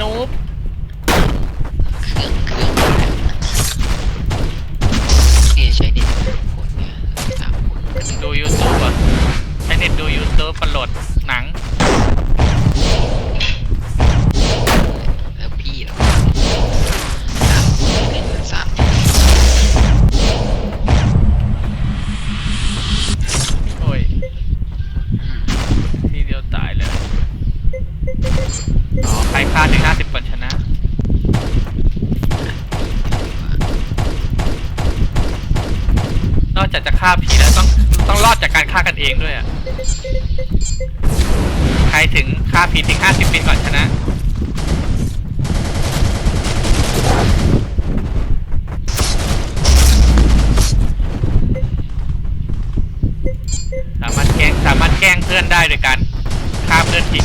นู ฆ่ากันเองด้วยอะ ใครถึงฆ่าผีถึงห้าสิบปีก่อนชนะ สามารถแกล้งสามารถแกล้งเพื่อนได้โดยการฆ่าเพื่อนทิ้ง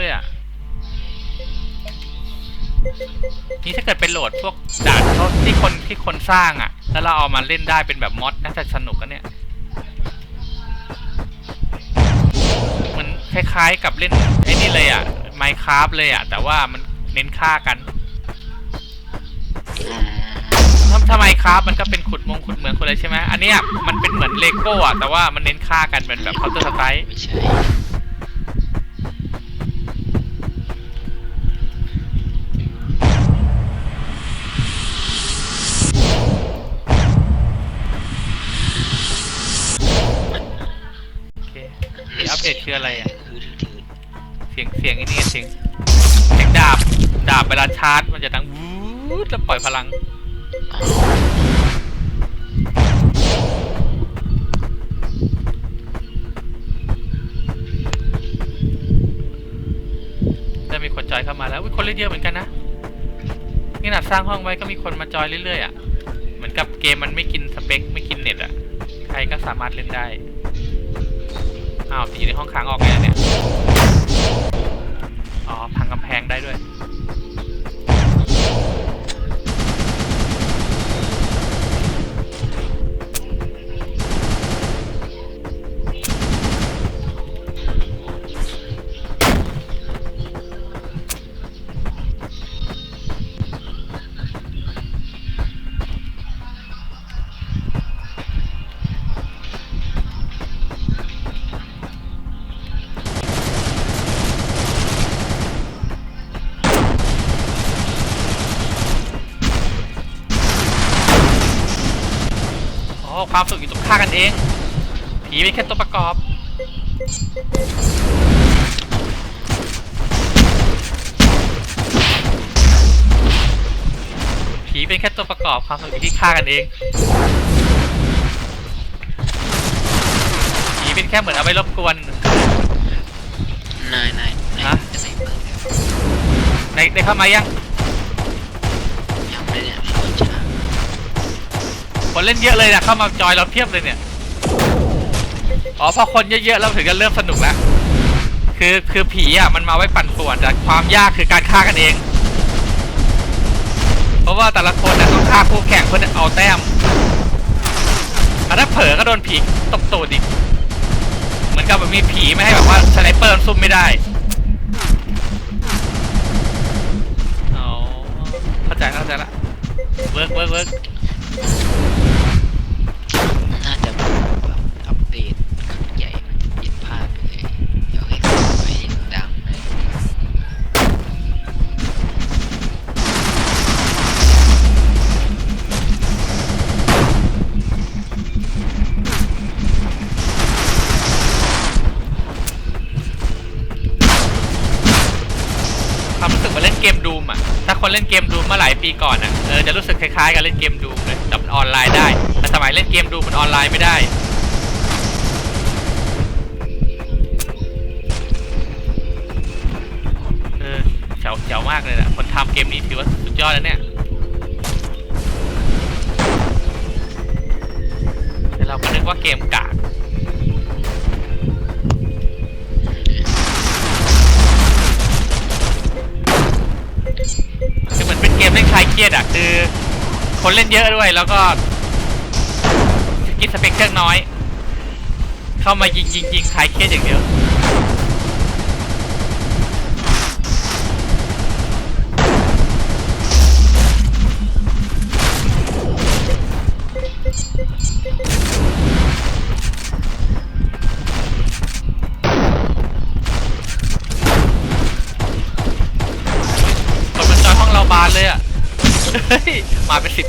ด้วยอะ นี่ถ้าเกิดเป็นโหลดพวกด่านที่คนที่คนสร้างอะ แล้วเราเอามาเล่นได้เป็นแบบมอดน่าจะสนุกกันเนี่ย มันคล้ายๆกับเล่นไอ้นี่เลยอะไมค r a f t เลยอะ แต่ว่ามันเน้นฆ่ากันทำทำไมครับมันก็เป็นขุดมงขุดเหมืองคนเลยใช่ไหมอันเนี้ยมันเป็นเหมือนเลโก้อะแต่ว่ามันเน้นฆ่ากันเป็นแบบเคาน์เตอร์สไตล์ไม่ใช่ ลาชาร์จมันจะดังวูดแล้วปล่อยพลังอ๋อจะมีคนจอยเข้ามาแล้วคนเล่นเยอะเหมือนกันนะนี่นาดสร้างห้องไว้ก็มีคนมาจอยเรื่อยๆอะเหมือนกับเกมมันไม่กินสเปคไม่กินเน็ตอะใครก็สามารถเล่นได้ อ้าวแต่อยู่ในห้องขังออกไงเนี่ย อ๋อ พังกำแพงได้ด้วย อ๋อความสุขอยู่ตรงฆ่ากันเอง ผีเป็นแค่ตัวประกอบ ผีเป็นแค่ตัวประกอบความสุขอยู่ที่ฆ่ากันเอง ผีเป็นแค่เหมือนเอาไว้รบกวน นายนายนายฮะ จะไม่เปิดเลยในในเข้ามายังยังไม่ได้เนี่ยเปิดช้า คนเล่นเยอะเลยนะเข้ามาจอยเราเพียบเลยเนี่ยอ๋อพอคนเยอะๆเราถึงจะเริ่มสนุกแล้วคือคือผีอะมันมาไว้ปั่นป่วนแต่ความยากคือการฆ่ากันเอง เพราะว่าแต่ละคนน่ะต้องฆ่าคู่แข่งเพื่อเอาแต้มถ้าเผลอก็โดนผีตบตูดอีกเหมือนกับมันมีผีไม่ให้แบบว่าสไนเปอร์มซุ่มไม่ได้อ๋อเข้าใจเข้าใจละเวิร์กเวิร์กเวิร์ก คนเล่นเกมดูเมื่อหลายปีก่อนอะเออจะรู้สึกคล้ายๆกับเล่นเกมดูเลยแต่มันออนไลน์ได้ แต่สมัยเล่นเกมดูมันออนไลน์ไม่ได้เออเจ๋วเจ๋วมากเลยนะคนทำเกมนี้ถือว่าสุดยอดแล้วเนี่ยแต่เราก็นึกว่าเกมกา รียดอะคือ คนเล่นเยอะด้วยแล้วก็กินสเปกเครื่องน้อย เข้ามายิงยิงยิงคลายเครียดอย่างเดียว เป็นสิบ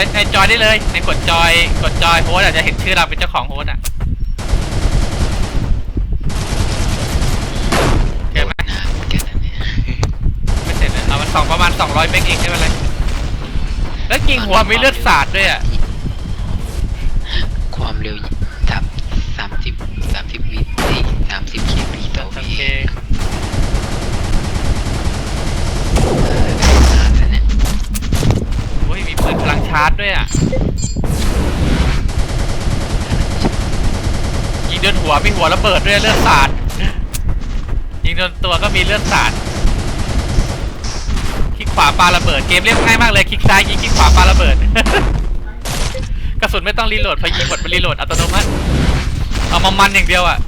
ในในจอยได้เลยในกดจอยกดจอยโฮสต์อาจจะเห็นชื่อเราเป็นเจ้าของโฮสต์อะเกิดไหมนานเหมือนกันนะเนี่ยไม่เสร็จเลยเอามันสองประมาณสองร้อยเมกเองใช่ไหมเลยแล้วยิงหัวมีเลือดสาดด้วยอะความเร็วสามสามสิบสามสิบวิสามสิบเคบีต่อโอวิ เค เออนานแล้วเนี่ย โอ้ยมีปืนพลังชาร์จด้วยอะยิงโดนหัวมีหัวระเบิดด้วยเลือดสาดยิงโดนตัวก็มีเลือดสาดคลิกขวาปาระเบิดเกมเรียบง่ายมากเลยคลิกซ้ายยิงคลิกขวาปาระเบิดกระสุนไม่ต้องรีโหลดพอยิงหมดมันรีโหลดอัตโนมัติเอามามันอย่างเดียวอะ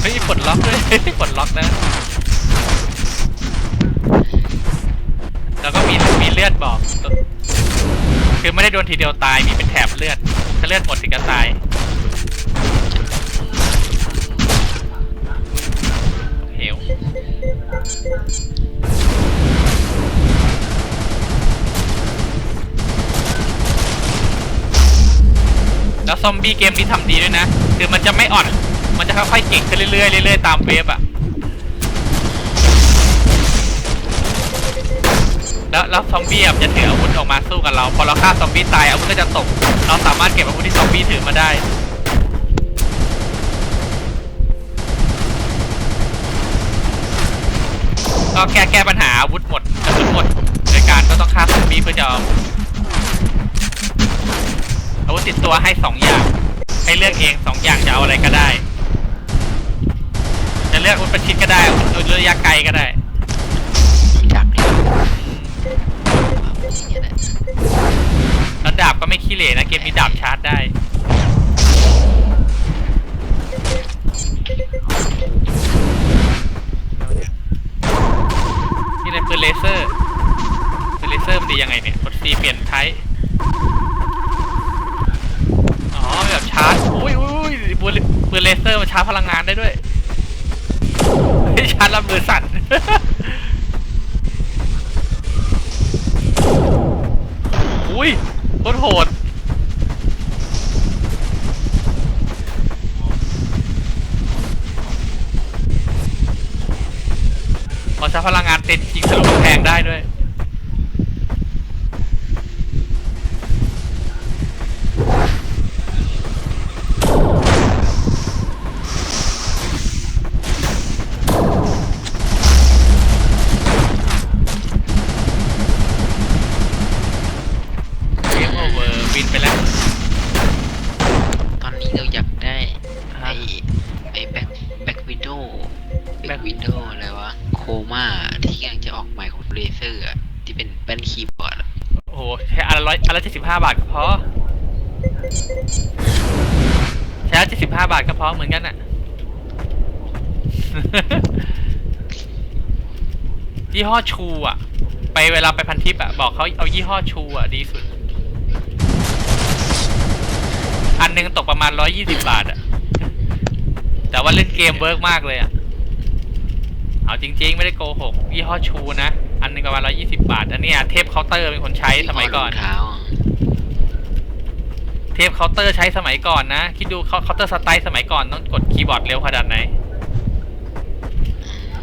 เฮ้ย ปลดล็อกด้วยปลดล็อกนะ แล้วก็มีมีเลือดบอก คือไม่ได้โดนทีเดียวตายมีเป็นแถบเลือด ถ้าเลือดหมดถึงจะตาย เหวแล้วซอมบี้เกมนี้ทำดีด้วยนะ คือมันจะไม่อ่อน มันจะค่อยๆเก่งขึ้นเรื่อยๆตามเวฟอะแล้วแล้วซอมบี้จะถืออาวุธออกมาสู้กับเรา พอเราฆ่าซอมบี้ตายอาวุธก็จะตก เราสามารถเก็บอาวุธที่ซอมบี้ถือมาได้ก็แก้แก้ปัญหาอาวุธหมดอาวุธหมดโดยการก็ต้องฆ่าซอมบี้เพื่อจะอาวุธติดตัวให้สองอย่าง ให้เลือกเองสองอย่างจะเอาอะไรก็ได้ เลือกมันเป็นคิดก็ได้อาวุธระยะไกลก็ได้ อุ้ยโคตรโหด เหมือนกันน่ะยี่ห้อชูอะไปเวลาไปพันทิปอะบอกเขาเอายี่ห้อชูอะดีสุด อันหนึงตกประมาณร้อยยี่สิบบาทอะแต่ว่าเล่นเกมเวิร์กมากเลยอะเอาจริง ๆ ไม่ได้โกหกยี่ห้อชูนะ อันหนึงประมาณร้อยยี่สิบบาท อันเนี้ยเทพเคาน์เตอร์เป็นคนใช้สมัยก่อนรองเท้าอะ เทปเคาน์เตอร์ใช้สมัยก่อนนะ คิดดูเคาน์เตอร์สไตล์สมัยก่อนต้องกดคีย์บอร์ดเร็วขนาดไหน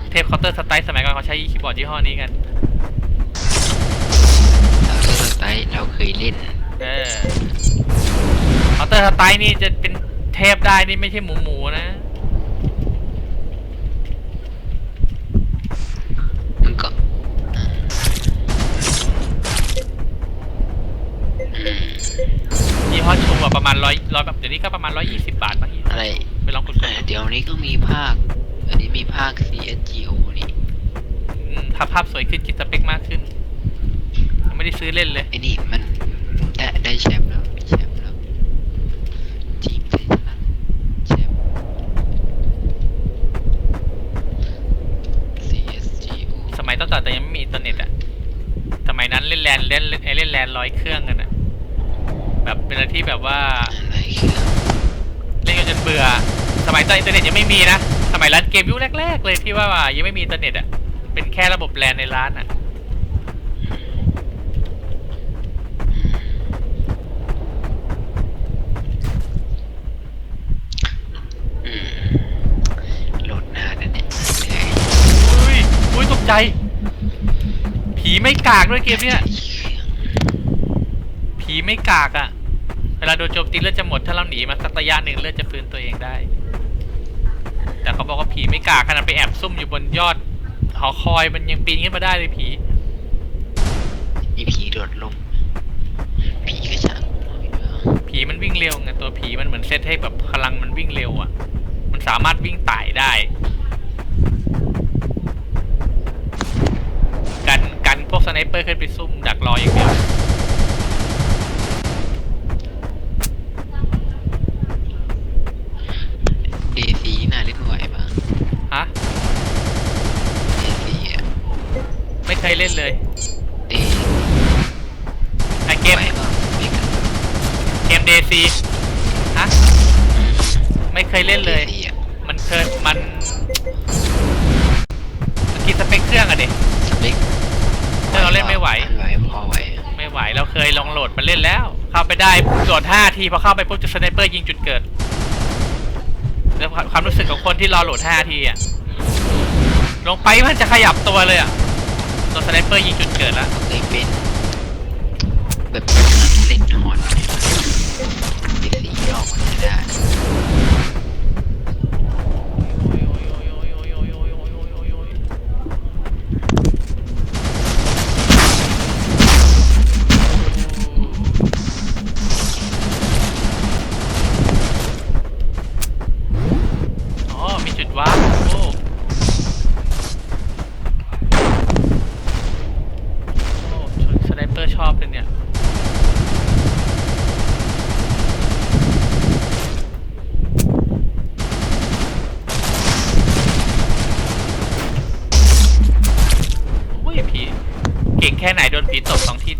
เทปเคาน์เตอร์สไตล์สมัยก่อนเขาใช้คีย์บอร์ดยี่ห้อนี้กันเราเลือกสไตล์เราเคยเล่น เออเคาน์เตอร์สไตล์นี่จะเป็นเทปได้นี่ไม่ใช่หมูหมูๆนะ มันก็อืม ยี่ห้อชูอะประมาณร้อ ยร้อยแบบเดี๋ยวนี้ก็ประมาณร้อยยี่สิบบาทบางยี่อะไรไปลองกดกเอ่ดอเดี๋ยวนี้ก็มีภาค อันนี้มีภาค CSGO นี่อืมถ้าภาพสวยขึ้นกินสเปคมากขึ้นยังไม่ได้ซื้อเล่นเลยไอ้นี่มันได้ได้แชมป์แล้วมีแชมป์แล้วทีมไททันแชมป์ CSGO สมัยตั้งแต่แต่ยังไม่มีอินเทอร์เน็ตอะสมัยนั้นเล่นแลนเล่นเล่นเล่นแลนร้อยเครื่องกันอะแบบเป็นอะไรที่แบบว่า อะไรคือ เล่นกันจนเบื่อสมัยตอนอินเทอร์เน็ตยังไม่มีนะ สมัยร้านเกมยุคแรก ๆ เลยที่ว่ายังไม่มีอินเทอร์เน็ตอะ เป็นแค่ระบบแลนในร้านอะ อืมโหลดนานนะเนี่ยเหนื่อยอุ้ย อุ้ยตกใจ ผีไม่กากด้วยเกมเนี้ย ผีไม่กากอะ เวลาโดนโจมตีเลือดจะหมด ถ้าเราหนีมาสักระยะหนึ่งเลือดจะฟื้นตัวเองได้ แต่เขาบอกว่าผีไม่กากขนาดไปแอบซุ่มอยู่บนยอดหอคอยมันยังปีนขึ้นมาได้เลยผี มีผีโดดลง ผีกระชังผีมันวิ่งเร็วไงตัวผีมันเหมือนเซตให้แบบพลังมันวิ่งเร็วอะ มันสามารถวิ่งไต่ได้ กันกันพวกสไนเปอร์ขึ้นไปซุ่มดักรออย่างเดียว เดซีน่าเล่นไหวปะ ฮะ เดซีอะ ไม่ เคยเล่นเลยเดไอเกมไหวปะไม่กันเกมเดซีฮะ ไม่เคยเล่นเลย DC อะมันเคยมันมันกินสเปคเครื่องอะเด็สเปคถ้าเราเล่นไม่ไหวมันไหวพอไหวไม่ไหวเราเคยลองโหลดมาเล่นแล้ว เข้าไปได้โหลดห้าทีพอเข้าไปปุ๊บจะสไนเปอร์ยิงจุดเกิดแล้วความรู้สึกของคนที่รอโหลดห้าทีอะลงไปมันจะขยับตัวเลยอะ โดนสไนเปอร์ยิงจุดเกิดแล้วเคยเป็น แบบเล่นฮอน แค่ไหนโดนผีตบสองที